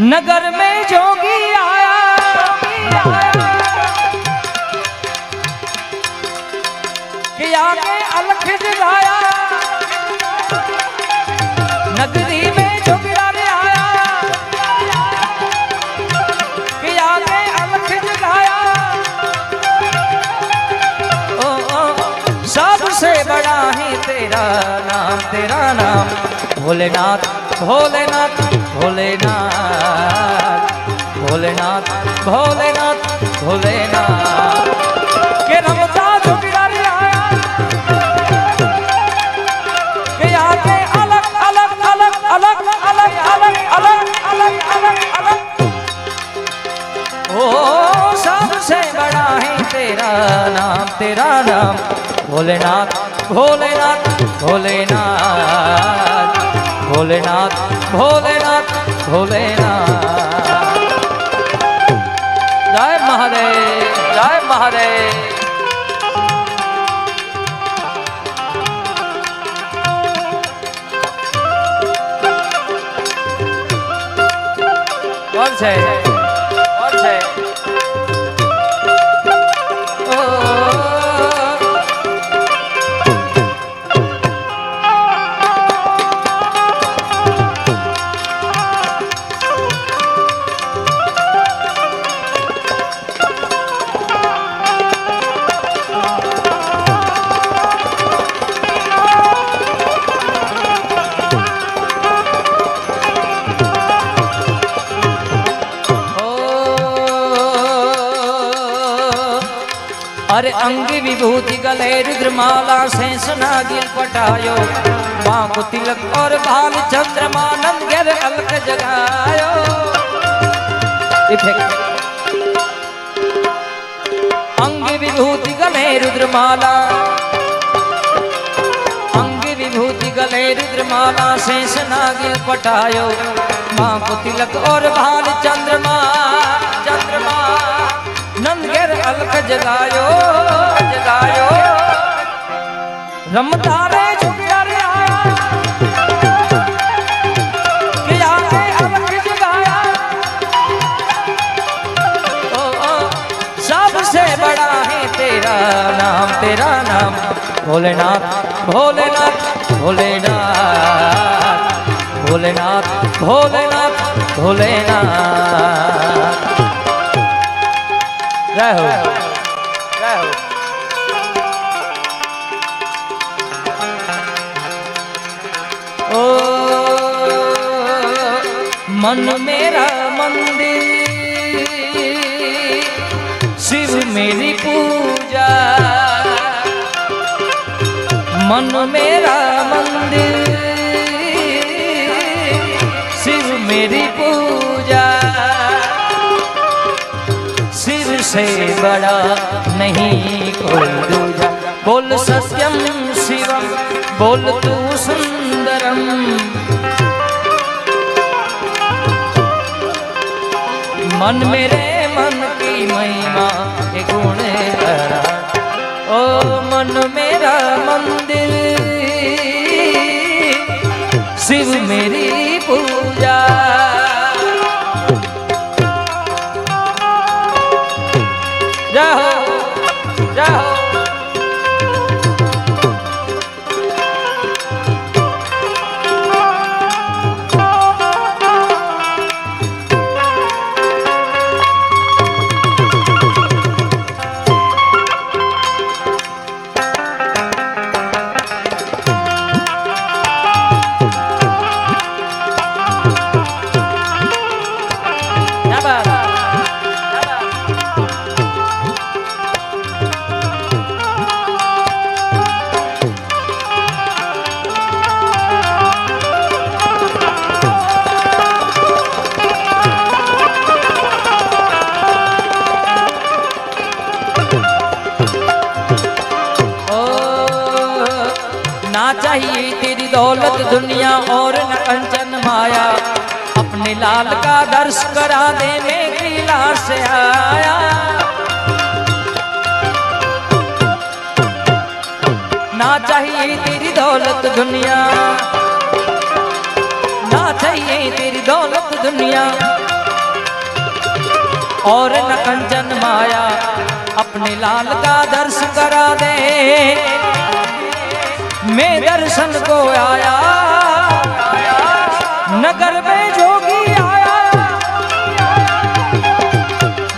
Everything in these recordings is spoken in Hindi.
नगर में जोगी आया। कि आगे अलख जगाया नगरी में जोगिया रे आया। कि आगे अलख जगाया ओ, ओ, सबसे बड़ा ही तेरा नाम तेरा नाम भोलेनाथ भोलेनाथ। भोलेनाथ भोलेनाथ भोलेनाथ भोलेनाथ। के आया। कि अलग अलग अलग अलग अलग अलग अलग अलग अलग अलग। ओ, सबसे बड़ा है तेरा नाम तेरा नाम। भोलेनाथ भोलेनाथ भोलेनाथ। ભોલેનાથ ભોલેનાથ ભોલેનાથ। જય મહાદેવ જય મહાદેવ। છે? अंग विभूति गले रुद्रमाला शेष नागिल पटायो। माँ को तिलक और भाल चंद्रमा नंगर अलक जगायो। अंग विभूति गले रुद्रमाला। अंग विभूति गले रुद्रमाला शेष नागिल पटायो। माँ को तिलक और भाल चंद्रमा चंद्रमा नंदगर अलख जगायो जगायो। सबसे बड़ा है तेरा नाम तेरा नाम। भोलेनाथ भोलेनाथ भोलेनाथ। भोलेनाथ भोलेनाथ भोलेनाथ। जय मन मेरा मंदिर। शिव मेरी पूजा। मन मेरा मंदिर। शिव मेरी पूजा। शिव से बड़ा नहीं कोई दूजा। बोल सत्यम शिवम, बोल तू सुंदरम। मन मेरे मन की महिमा के गुण करा ना चाहिए तेरी दौलत दुनिया और न कंचन माया। अपने लाल का दर्श करा दे मेरी लाश से आया। ना चाहिए तेरी दौलत दुनिया, ना चाहिए तेरी दौलत दुनिया। और न कंचन माया, अपने लाल का दर्श करा दे। मैं दर्शन को आया। नगर में जोगी आया।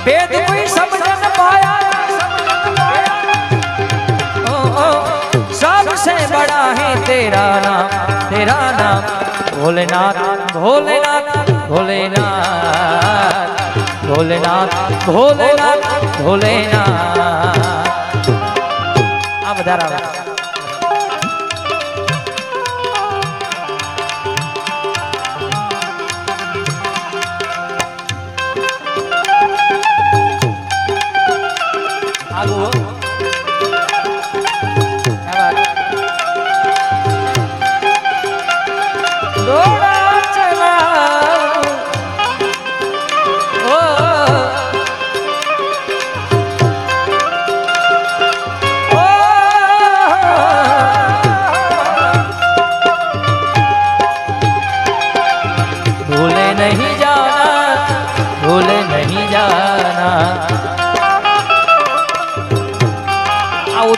वेद कोई समझ न पाया सबसे बड़ा है तेरा नाम तेरा नाम। भोलेनाथ भोलेनाथ भोलेनाथ। भोलेनाथ भोलेनाथ भोलेनाथ। नहीं जाना भूल नहीं जाना। आओ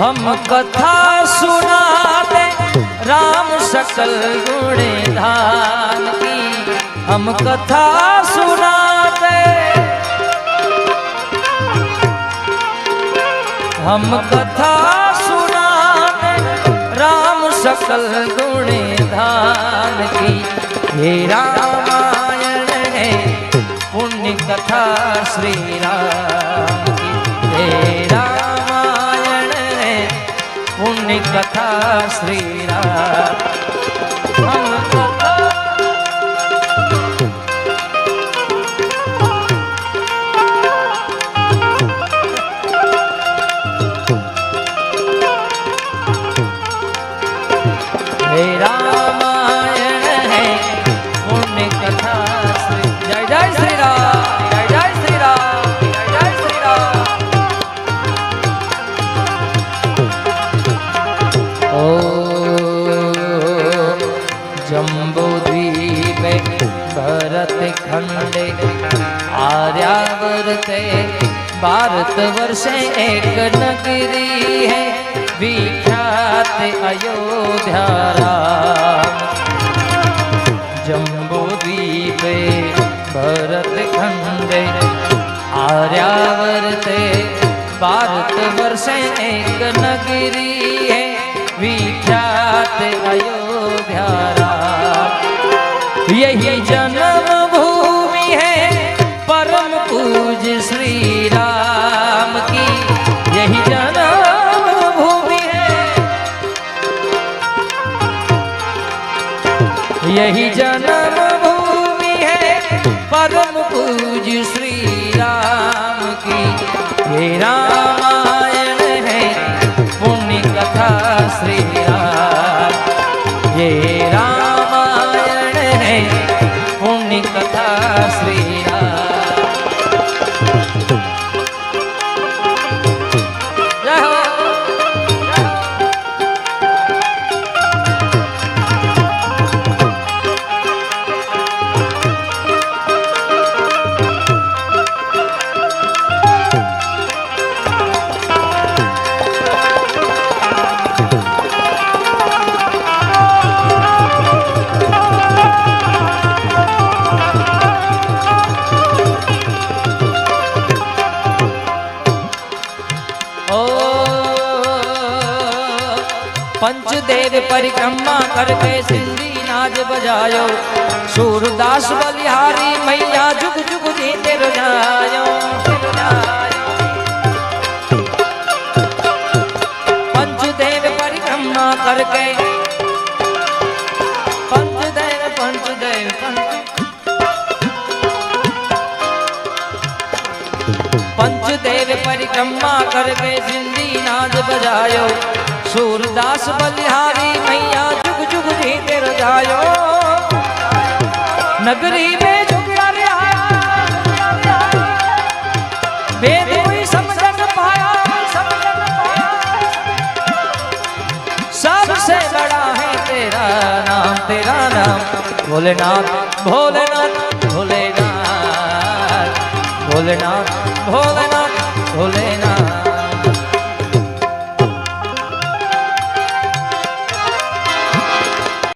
हम कथा सुना राम सकल गुण धान की हम कथा सुनाते। हम कथा सुनाते, राम सकल गुण धान की। हे रामायण है, पुण्य कथा श्री राम की। हे रामायण पुण्य कथा श्री भारतवर्षे एक नगरी है, विख्यात अयोध्या राम। जम्बूद्वीपे भरतखण्डे आर्यावर्ते भारतवर्षे एक नगरी है, विख्यात अयोध्या राम। यही जन्म भूमि है परम पूज श्री राम की ये रामायण है पुण्य कथा श्री राम ये परिक्रमा करके सिंधी नाच बजायो। सूरदास बलिहारी मैया जुग जुग जीते रजायो। पंचदेव परिक्रमा करके। पंचदेव। पंचदेव परिक्रमा करके सिंधी नाच बजायो। सूरदास बलिहारी मैया जुग जुग भीतर जायो। नगरी में वेद कोई पाया। सबसे बड़ा है तेरा नाम तेरा नाम। भोलेनाथ भोलेनाथ भोलेनाथ। भोलेनाथ भोलेनाथ भोलेनाथ।